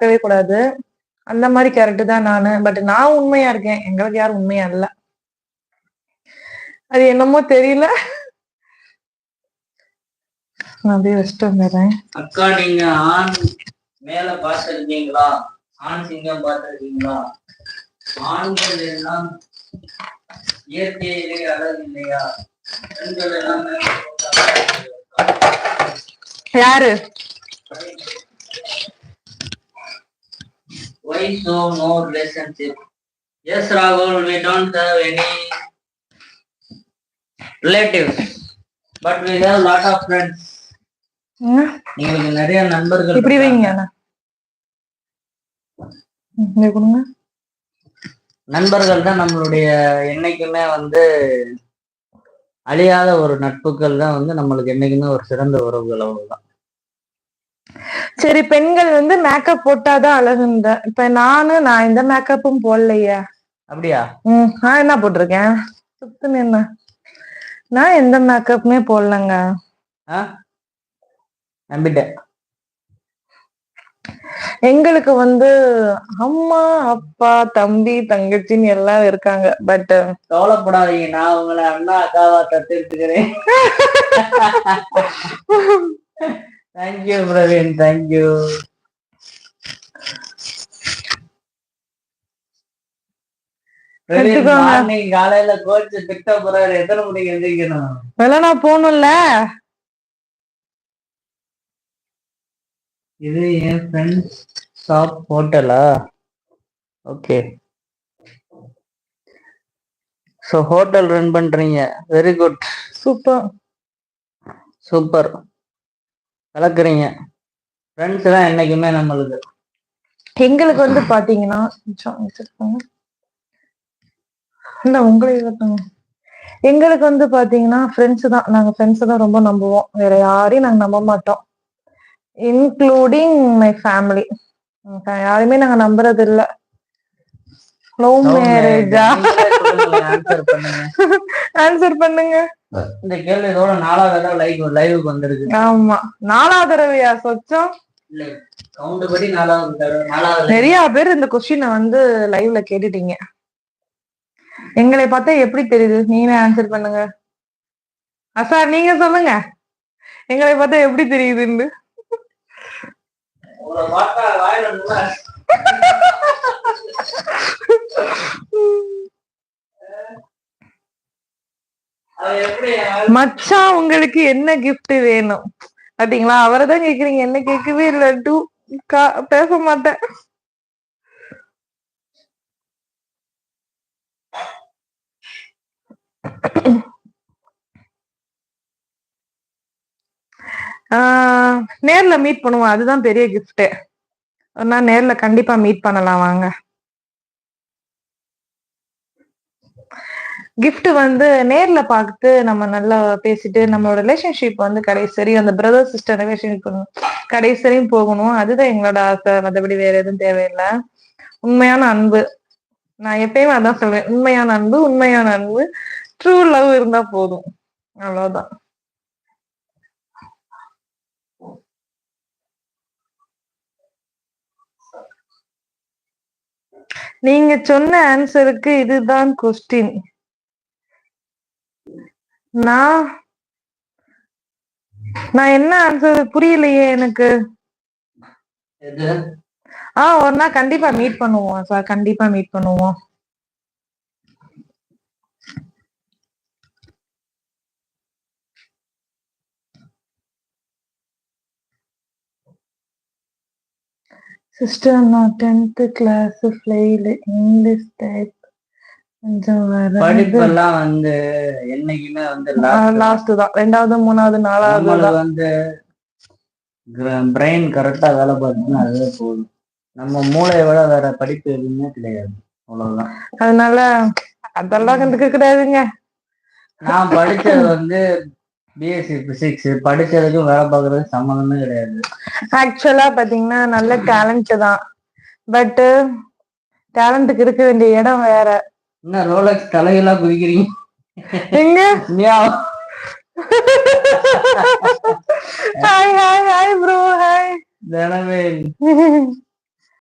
இருக்கவே கூடாது. அந்த மாதிரி கேரக்டர் தான் நானு. பட் நான் உண்மையா இருக்கேன். எங்களுக்கு யாரும் உண்மையா இல்ல. அது என்னமோ தெரியல. நான் அப்படியே வச்சுட்டு வந்துடுறேன். அக்கா நீங்க ஆண் மேல பார்த்திருக்கீங்களா? ஆண் சிங்கம் பார்த்திருக்கீங்களா? ஆண்கள் எல்லாம் இயற்கையிலே அழகு இல்லையா? பெண்கள் எல்லாம்? யாரு? Why so no relationship? Yes, Rahul, we don't have any relatives, but we have lot of friends. ம், எங்களுக்கு நிறைய நண்பர்கள் இப்படி. வைங்க நண்பர்கள் தான் நம்மளுடைய என்னைக்குமே வந்து அழியாத ஒரு நட்புகள் தான் வந்து நம்மளுக்கு என்னைக்குமே ஒரு சிறந்த உறவுகள் அவ்வளவுதான் சரி பெண்கள் வந்து மேக்கப் போட்டாதான் அழகுன்ற. இப்ப நானு நான் எந்த மேக்கப்பும் போடலையே. அப்படியா? ம் நான் என்ன போட்டிருக்கேன்? சுத்துன்னு என்ன நான் எந்த மேக்கப்புமே போடலங்க. நம்பிட்டேன். எங்களுக்கு வந்து அம்மா அப்பா தம்பி தங்கச்சின்னு எல்லாம் இருக்காங்க. பட் கவலைப்படாதீங்க நான் உங்களை அண்ணா அக்காவா தத்தெடுத்துக்கிறேன். Thank you Praveen thank you காலையில கோச் திட்ட போறாரு. எத்தனை மணிக்கு எந்திரிக்கணும்? வெள்ளனா போகணும்ல? இது என் ஃப்ரெண்ட்ஸ் ஷாப் ஹோட்டலா ஓகே ஸோ ஹோட்டல் ரன் பண்றீங்க. வெரி குட் சூப்பர் சூப்பர் கலக்குறீங்க. ஃப்ரெண்ட்ஸ் தான் என்னைக்குமே நம்மளுக்கு எங்களுக்கு வந்து பாத்தீங்கன்னா கொஞ்சம் இல்ல உங்களை எங்களுக்கு வந்து பாத்தீங்கன்னா ஃப்ரெண்ட்ஸ் தான். நாங்க ஃப்ரெண்ட்ஸ் தான் ரொம்ப நம்புவோம். வேற யாரையும் நாங்க நம்ப மாட்டோம். இன்க்ளூடிங் மை ஃபேமிலி யாருமே நாங்க நம்புறது இல்லை. லவ் மேரேஜா ஆன்சர் பண்ணுங்க. இந்த கேள்வி இதோட நாலாவது தடவை லைவ் லைவுக்கு வந்திருக்கு. ஆமா. நாலாவது தடவையா சொச்சம்? இல்ல. கவுண்ட் படி நாலாவது தடவை நாலாவது live. நிறைய பேர் இந்த கொஸ்டினை வந்து லைவ்ல கேட்டுட்டீங்க. எங்களை பார்த்தா எப்படி தெரியுது? நீங்களே ஆன்சர் பண்ணுங்க. சார் நீங்க சொல்லுங்க. எங்களை பார்த்தா எப்படி தெரியுதுன்னு. மச்சான் உங்களுக்கு என்ன கிஃப்ட் வேணும்? அப்படிங்களா அவரை தான் கேக்குறீங்க. என்ன கேட்கவே இல்ல. டூ பேச மாட்டேன். ஆஹ் நேர்ல மீட் பண்ணுவோம். அதுதான் பெரிய கிஃப்ட் நான் நேர்ல கண்டிப்பா மீட் பண்ணலாம் வாங்க. கிஃப்ட் வந்து நேர்ல பார்த்து நம்ம நல்லா பேசிட்டு நம்மளோட ரிலேஷன்ஷிப் வந்து கடைசி அந்த பிரதர் சிஸ்டர் ரிலேஷன்ஷிப் கடைசி வரையும் போகணும். அதுதான் எங்களோட ஆசை. மற்றபடி வேற எதுவும் தேவையில்லை. உண்மையான அன்பு. நான் எப்பயுமே அதான் சொல்றேன் உண்மையான அன்பு உண்மையான அன்பு. ட்ரூ லவ் இருந்தா போதும். அவ்வளவுதான். நீங்க சொன்ன ஆன்சருக்கு இதுதான் கொஸ்டின் நான் நான் என்ன ஆன்சர் புரியலையே எனக்கு. இது ஆ ஒரு நாள் கண்டிப்பா மீட் பண்ணுவோம் சார் கண்டிப்பா மீட் பண்ணுவோம். சிஸ்டர் நான் tenth class fail English type கொஞ்சம் வர படிப்பெல்லாம் வந்து என்னைக்குமே வந்து லாஸ்ட் தான். ரெண்டாவது மூணாவது நாலாவது வந்து பிரெயின் கரெக்டா வேலை பார்த்துன்னா அதுவே போதும். நம்ம மூளையை விட வேற படிப்பு எதுவுமே கிடையாது. அவ்வளவுதான். அதனால அதெல்லாம் கண்டுக்க கூடாதுங்க. நான் படிச்சது வந்து பிஎஸ்சி பிசிக்ஸ் படிச்சதுக்கும் வேலை பார்க்கறதுக்கு சம்மந்தமே கிடையாது. ஆக்சுவலா பாத்தீங்கன்னா நல்ல டேலண்ட் தான். பட் டேலண்ட்டுக்கு இருக்க வேண்டிய இடம் வேற. என்ன ரோலக்ஸ் தலையெல்லாம் குதிக்கிறீங்க எங்க. Hi hi hi bro hi தினமே